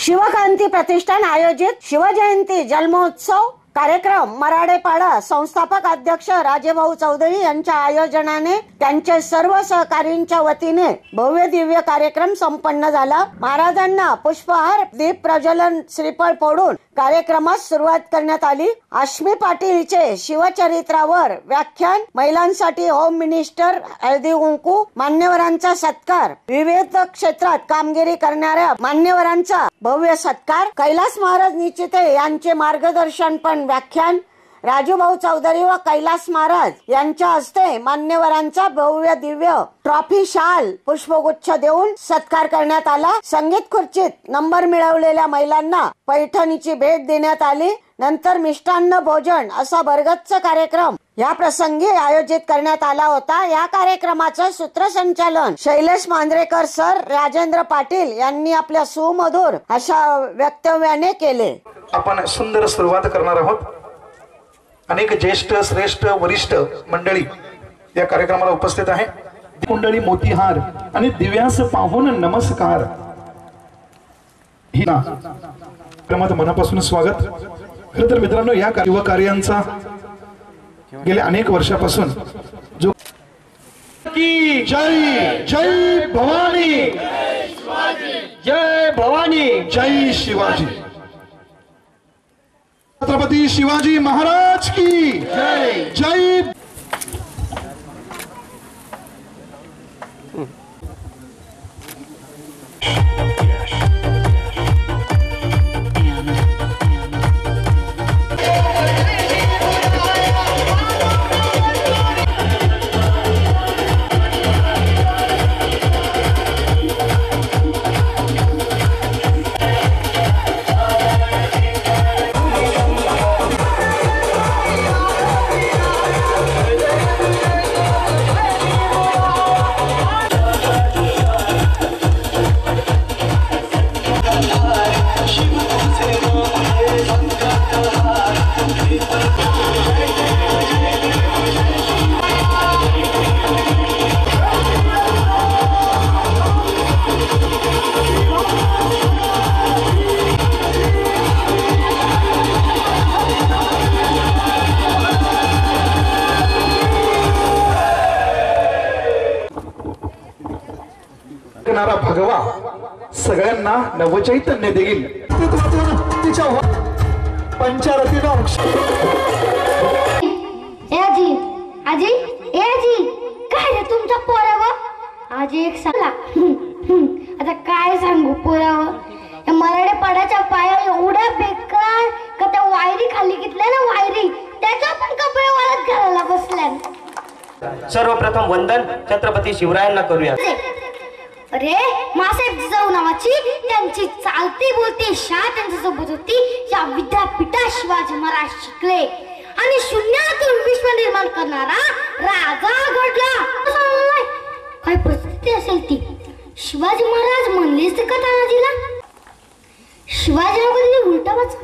शिवकांती प्रतिष्ठान आयोजित शिवजयंती जन्मोत्सव कार्यक्रम मराडेपाडा संस्थापक अध्यक्ष राजेभाऊ चौधरी यांच्या आयोजनाने त्यांचे सर्व सहकारींच्या वतीने भव्य दिव्य कार्यक्रम संपन्न झाला. महाराजांना पुष्पहार दीप प्रज्वलन श्रीफळ फोडून कार्यक्रमास सुरुवात करण्यात आली. आश्मी पाटीलचे शिवचरित्रावर व्याख्यान महिलांसाठी होम मिनिस्टर हळदी कुंकू मान्यवरांचा सत्कार विविध क्षेत्रात कामगिरी करणाऱ्या मान्यवरांचा भव्य सत्कार कैलास महाराज निश्चिते यांचे मार्गदर्शन पण व्याख्यान राजूभाऊ चौधरी व कैलास महाराज यांच्या हस्ते मान्यवरांचा भव्य दिव्य ट्रॉफी शाल पुष्पगुच्छ देऊन सत्कार करण्यात आला. संगीत खुर्चीत नंबर मिळवलेल्या महिलांना पैठणीची भेट देण्यात आली. नंतर मिष्टान्न भोजन असा भरगच्च कार्यक्रम या प्रसंगी आयोजित करण्यात आला होता. या कार्यक्रमाचं सूत्रसंचालन शैलेश मांजरेकर सर राजेंद्र पाटील यांनी आपल्या सुमधुर अशा वक्तव्याने केले. आपण सुंदर सुरुवात करणार आहोत. अनेक ज्येष्ठ श्रेष्ठ वरिष्ठ मंडळी या कार्यक्रमाला उपस्थित आहे. कुंडळी मोतीहार आणि दिव्यास पाहून नमस्कार. ही ना मनापासून स्वागत. खर तर मित्रांनो या युवा कार्यांचा गेल्या अनेक वर्षापासून जो की जय जय भवानी। जय भवानी। जय शिवाजी। छत्रपती शिवाजी महाराज की जय। जय सगळ्यांना नवचैतन्य देईल. तिच्या व- पंचारतीनं ए आजी आजी ए आजी काय रे तुमच्या पोरावर? आजी एक सांगा. आता काय सांगू पोरावर? या मराठे पाड्याच्या पाया एवढ्या बेकार का त्या वायरी खाली घेतल्या ना वायरी? त्याच्या पण कपडे वाळत घालायला बसल्या सर्वप्रथम वंदन छत्रपती शिवरायांना करूया. अरे मासाहेब जिजाऊ नावाची त्यांची चालती बोलती शाळा त्यांच्यासोबत होती या विद्यापीठात शिवाजी महाराज शिकले. आणि शून्यातून विश्व निर्माण करणारा राजा घडला. काय परिस्थिती असेल ती? शिवाजी महाराज म्हणलेच कथा का तानाजीला? शिवाजी नाव उलट वाच.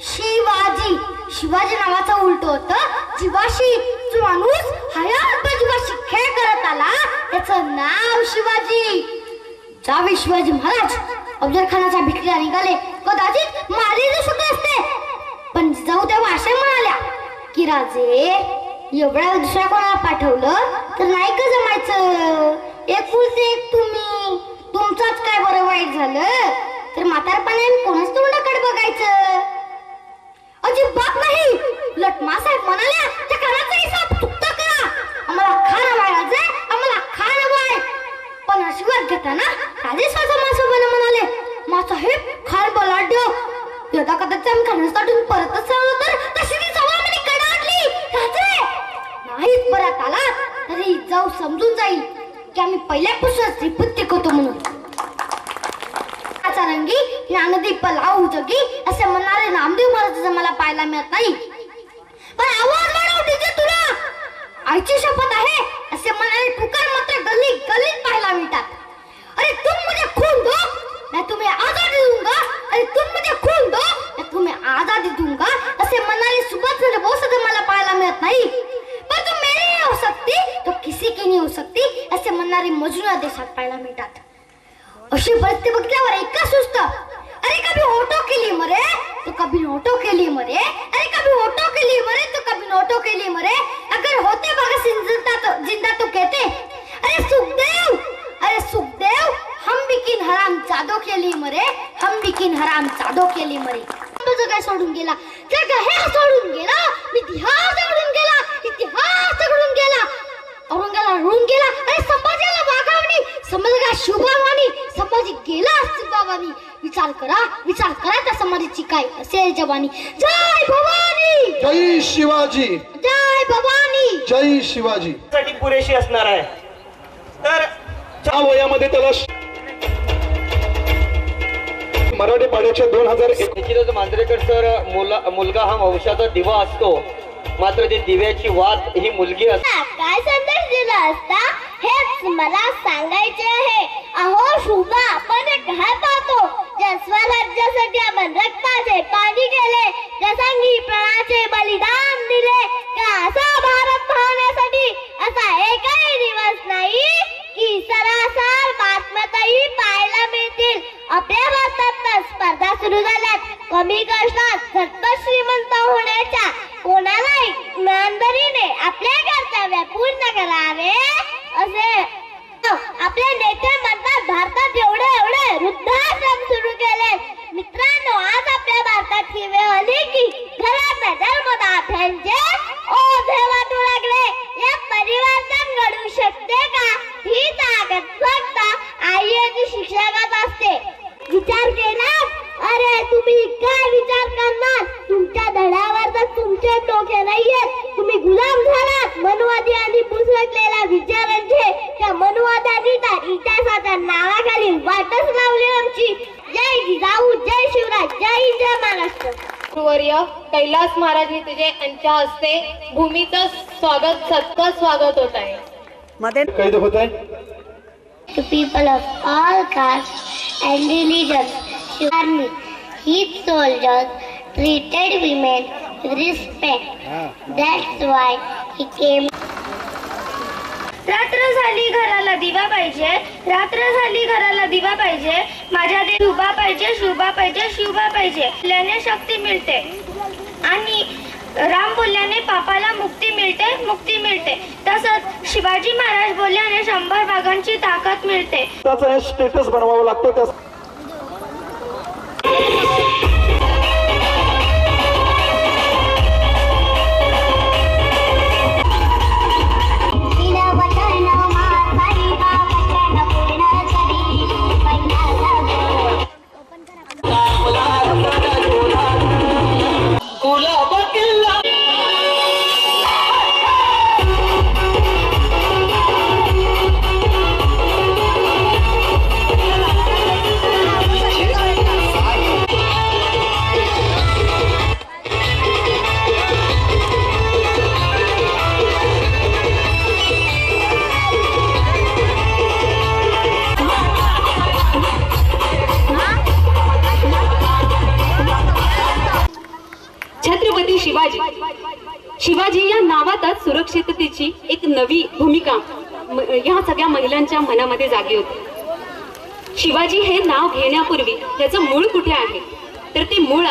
शिवाजी. शिवाजी नावाचं उलट होतं जीवाशी जो माणूस हया जीवाशी खेळ करत आला त्याचं नाव शिवाजी. जावे शिवाजी महाराज अफजल खानाचा भिकला निघाले कदाचित मारले सुद्धा असते. पण जाऊ त्या वाशा म्हणाल्या की राजे एवढ्या दुसऱ्या कोणाला पाठवलं तर नाही का जमायचं? एक फुलते एक तुम्ही. तुमचाच काय बरं वाईट झालं? तर म्हातारपणे कोणाच तोंडाकडे बघायचं? अजिबात नाही लटमा साहेब म्हणाल्या त्या खानाचा हिसाब चुकता करा आम्हाला खाणं वाढायचंय आम्हाला खाणं वाढ पण आशीर्वाद घेताना राजे स्वतः माणसं म्हणाले मासाहेब खान बलाढ्य यदा कदाचित आम्ही खाण्यासाठी परतच आलो तर तशी ती जवळ म्हणे कडाडली राजे नाहीच परत आला तरी जाऊ समजून जाईल की आम्ही पहिल्यापासून श्रीपत्य करतो म्हणून. रंगी ज्ञानदीप लावू जगी असे म्हणणारे नामदेव महाराज मला पाहायला मिळत नाही. पण आवाज वाढव डीजे तुला. आईची शपथ आहे असे म्हणणारे ठुकर मात्र गल्ली गल्लीत पाहायला मिळतात अरे तुम मुझे खून दो मैं तुम्हें आजादी दूंगा अरे तुम मुझे खून दो मैं तुम्हें आजादी दूंगा असे म्हणाले सुभाषचंद्र बोस मला पाहायला मिळत नाही पण तुम नहीं हो सकती तो किसी की नहीं हो सकती असे म्हणणारे मजूर देशात पाहायला मिळतात अशी परिस्थिती बघितल्यावर एका सुस्त। अरे कभी ऑटो के लिए मरे तो कभी ऑटो के लिए मरे। अरे कभी ऑटो के लिए मरे तो कभी ऑटो के लिए मरे। अगर होते भगत सिंह जिंदा तो जिंदा तो कहते। अरे सुखदेव अरे सुखदेव हम भी किन हराम जादो के लिए मरे हम भी किन हराम जादो के लिए मरे। तुझं काय सोडून गेला? जग हे सोडून गेला इतिहास सोडून गेला इतिहास सोडून गेला. औरंगाला रुळून गेला अरे संभाजीला वागावणी समाजाला शुभावानी संभाजी गेला शुभावानी विचार करा विचार करा त्या समाजाची काय असेल जवानी. जय भवानी! जय शिवाजी! जय भवानी! जय शिवाजी! साठी पुरेशी असणार आहे. तर त्या वयामध्ये त्याला मराठी पाड्याच्या दोन हजार निश्चितच मांजरेकर सर मुला मुलगा हा वंशाचा दिवा असतो. मात्र ते दिव्याची वात ही मुलगी असते काय संदेश दिला असता? हेच मला सांगायचे आहे. अहो शुभा आपण हे काय पाहतो ज्या स्वराज्यासाठी आपण रक्ताचे पाणी केले प्रसंगी प्राणाचे बलिदान दिले का असा भारत पाहण्यासाठी असा एकही दिवस नाही की सरासर बातम्यातही पाहायला मिळतील आपल्या भारतात तर स्पर्धा सुरू झाल्यात कमी कष्टात झटपट श्रीमंत होण्याच्या कोणालाही इमानदारीने आपले कर्तव्य पूर्ण करावे असे आपले नेते म्हणतात भारतात एवढे एवढे वृद्धाश्रम सुरू केले मित्रांनो आज आपल्या भारतात ही वेळ आली की घरात जन्मदात्यांचे ओझे वाटू लागले या परिवर्तन घडू शकते का ही ताकद फक्त आई आणि शिक्षकात असते विचार केला अरे तुम्ही काय विचार करणार तुमच्या धड्यावर तर तुमचे डोके नाहीयेत तुम्ही गुलाम झालात मनवादी आणि पुसटलेल्या विचारांचे त्या मनवाद्यांनी तर इतिहासाच्या नावाखाली वाटच लावली आमची जय जिजाऊ जय शिवराज जय जय महाराष्ट्र वर्य कैलास महाराज तुझे यांच्या हस्ते भूमीचं स्वागत सत्कार स्वागत होत आहे मध्ये कैद होत आहे to people of all castes and religions. Army, his soldiers treated women with respect. That's why he came. रात्र झाली घराला दिवा पाहिजे. रात्र झाली घराला दिवा पाहिजे. माझ्या देवी शुभा पाहिजे शुभा पाहिजे शुभा पाहिजे. बोलल्याने शक्ती मिळते. आणि राम बोलल्याने पापाला मुक्ती मिळते मुक्ती मिळते. तसंच शिवाजी महाराज बोलल्याने शंभर भागांची ताकद मिळते. त्याचा स्टेटस बनवावा लागतो सुरक्षिततेची एक नवी भूमिका या सगळ्या महिलांच्या मनामध्ये जागी होती. शिवाजी हे नाव घेण्यापूर्वी त्याचं मूळ कुठे आहे? तर ते मूळ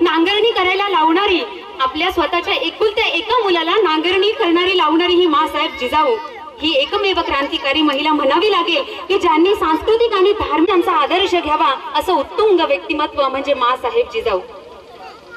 नांगरणी करायला लावणारी आपल्या स्वतःच्या एकुलत्या एका मुलाला नांगरणी करणारी लावणारी ही मासाहेब जिजाऊ. ही एकमेव क्रांतिकारी महिला म्हणावी लागेल की ज्यांनी सांस्कृतिक आणि धार्मिकांचा आदर्श घ्यावा असं उत्तुंग व्यक्तिमत्व म्हणजे मासाहेब जिजाऊ.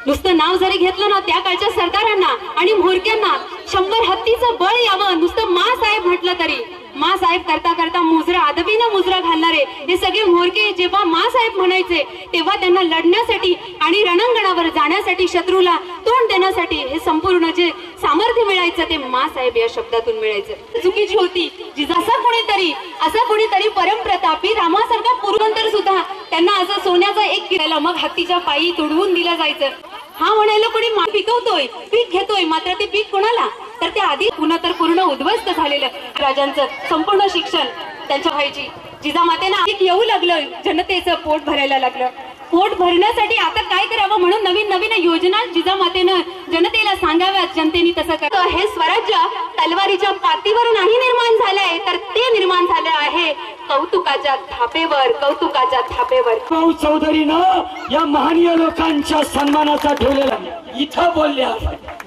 नुसतं नाव जरी घेतलं ना त्या काळच्या सरदारांना आणि म्होरक्यांना शंभर हत्तीचं बळ यावं नुसतं मा साहेब म्हटलं तरी. मा साहेब करता करता मुजरा आदबीनं मुजरा घालणारे. हे सगळे म्होरके जेव्हा मा साहेब म्हणायचे तेव्हा त्यांना लढण्यासाठी आणि रणांगणावर जाण्यासाठी शत्रूला तोंड देण्यासाठी हे संपूर्ण जे सामर्थ्य मिळायचं ते मा साहेब या शब्दातून मिळायचं. चुकीची होती. जिजासा जसा कोणीतरी असा कोणीतरी परमप्रतापी रामासारखा पुरवंतर सुद्धा त्यांना असं सोन्याचा एक किरायला मग हत्तीच्या पायी तुडवून दिलं जायचं. हा म्हणायला कोणी पिकवतोय पीक घेतोय मात्र ते पीक कोणाला? तर ते आधी पुन्हा तर पूर्ण उद्ध्वस्त झालेलं राजांचं संपूर्ण शिक्षण त्यांच्या व्हायची जिजामातेनं अधिक येऊ लागलं जनतेचं पोट भरायला लागलं. पोट भरण्यासाठी आता काय करावं म्हणून नवीन नवीन योजना जिजामातेनं जनतेला सांगाव्यात जनतेने तसं कर हे स्वराज्य तलवारीच्या पातीवर नाही निर्माण झालंय तर ते निर्माण झालं आहे कौतुकाच्या थापेवर कौतुकाच्या थापेवर. भाऊ चौधरीनं या महानीय लोकांच्या सन्मानाचा ठेवलेला इथं बोलल्या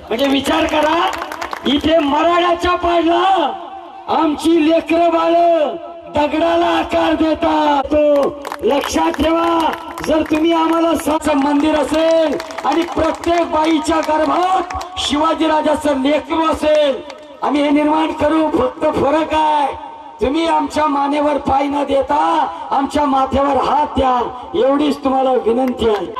म्हणजे विचार करा इथे मराठ्याच्या पाडला आमची लेकर बाळ दगडाला आकार देतात तो. लक्षात ठेवा जर तुम्ही आम्हाला सच मंदिर असेल आणि प्रत्येक बाईच्या गर्भात शिवाजीराजाचं लेकरू असेल आम्ही हे निर्माण करू फक्त फरक आहे. तुम्ही आमच्या मानेवर पाय न देता आमच्या माथ्यावर हात द्या. एवढीच तुम्हाला विनंती आहे.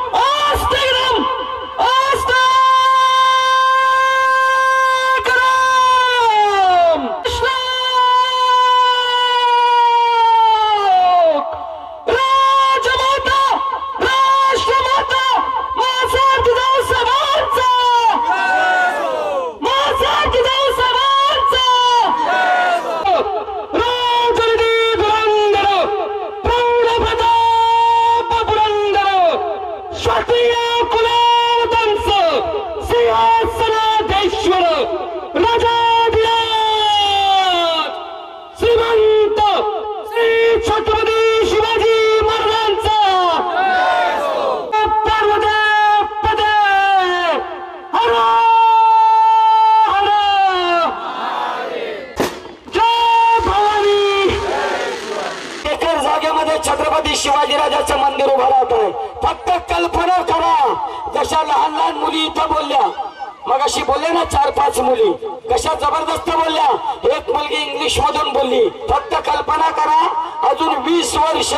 पाच मुली. कशा जबरदस्त बोलल्या? एक मुलगी इंग्लिश मधून बोलली. फक्त कल्पना करा अजून वीस वर्ष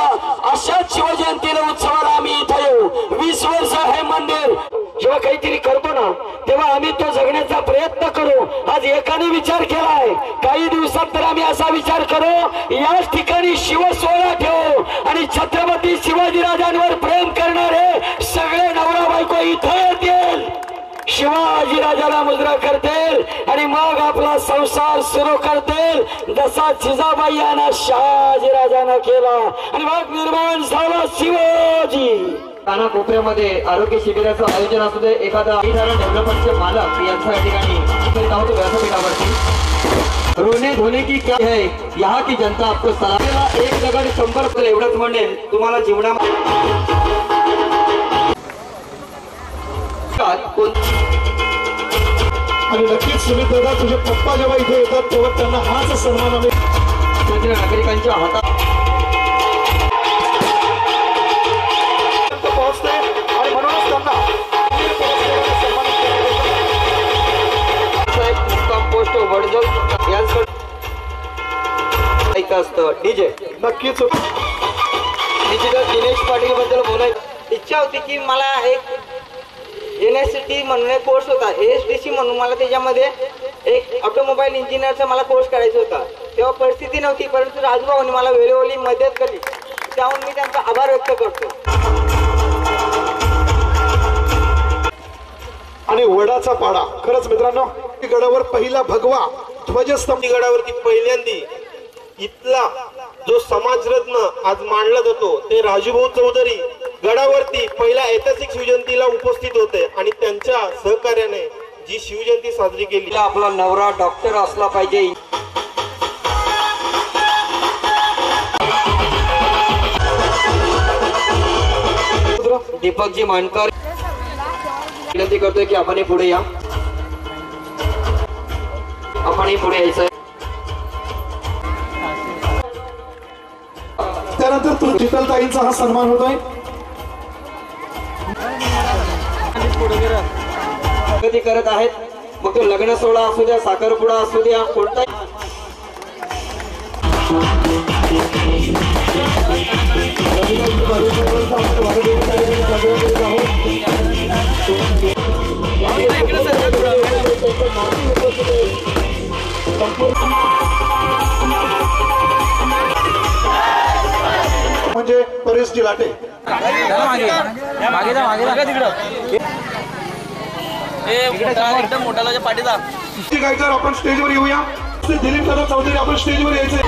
अशाच शिवजयंतीला उत्सवाला आम्ही इथं येऊ. वीस वर्ष हे मंदिर जेव्हा काहीतरी करतो ना तेव्हा आम्ही तो जगण्याचा प्रयत्न करू. आज एकाने विचार केलाय. काही दिवसात तर आम्ही असा विचार करू याच ठिकाणी शिवसोहळा ठेवू आणि छत्रपती शिवाजीराजांवर प्रेम करणारे सगळे नवरा बायको इथं शिवाजी राजाला मुद्रा करतील आणि मग आपला संसार सुरू करतील. जसा जिजाबाई यांना शहाजी राजानं केला. आणि मग निर्माण झाला शिवाजी. काना कोपऱ्यामध्ये आरोग्य शिबिराचं आयोजन असू दे एखादा डेव्हलपमेंटचे मालक यांच्या ठिकाणी व्यासपीठावरती. रोने धोने की क्या है? यहाँ की जनता आपको सलाह एक दगड शंभर फुलं एवढंच म्हणेल तुम्हाला जीवनामध्ये कोण- आणि नक्कीच सुमित दादा तुझे पप्पा जेव्हा इथे येतात तेव्हा त्यांना हाच सन्मान आम्ही नागरिकांच्या हातात पोहोचते आणि म्हणूनच त्यांना पोस्ट वडजल यांचं असतं. डीजे. नक्कीच. डिजिटल दिनेश पाटील बद्दल बोलायचं. इच्छा होती की मला एक एन एस टी म्हणून एक कोर्स होता. एस डी सी म्हणून मला त्याच्यामध्ये एक ऑटोमोबाईल इंजिनियरचा मला कोर्स करायचा होता. तेव्हा परिस्थिती नव्हती परंतु राजभाऊनी मला वेळोवेळी मदत केली. त्याहून मी त्यांचा आभार व्यक्त करतो. आणि वडाचा पाडा. खरंच मित्रांनो गडावर पहिला भगवा ध्वजस्तंभ. गडावरती पहिल्यांदी इथला जो समाजरत्न आज मांडला जातो ते राजूभाऊ चौधरी गडावरती पहिल्या ऐतिहासिक शिवजयंतीला उपस्थित होते आणि त्यांच्या सहकार्याने जी शिवजयंती साजरी केली. आपला नवरा डॉक्टर असला पाहिजे. दीपकजी मानकर. विनंती करतोय की आपण पुढे या. आपणही पुढे यायचंय त्यानंतर तू शीतलताईंचा हा सन्मान होत प्रगती करत आहेत. मग तो लग्न सोहळा असू द्या साखरपुडा असू द्या कोणताही म्हणजे परेशजी लाटे एकदम मोठाला पाठीचा गायकर आपण स्टेजवर येऊया. दिलीप दादा चौधरी आपण स्टेजवर यायचे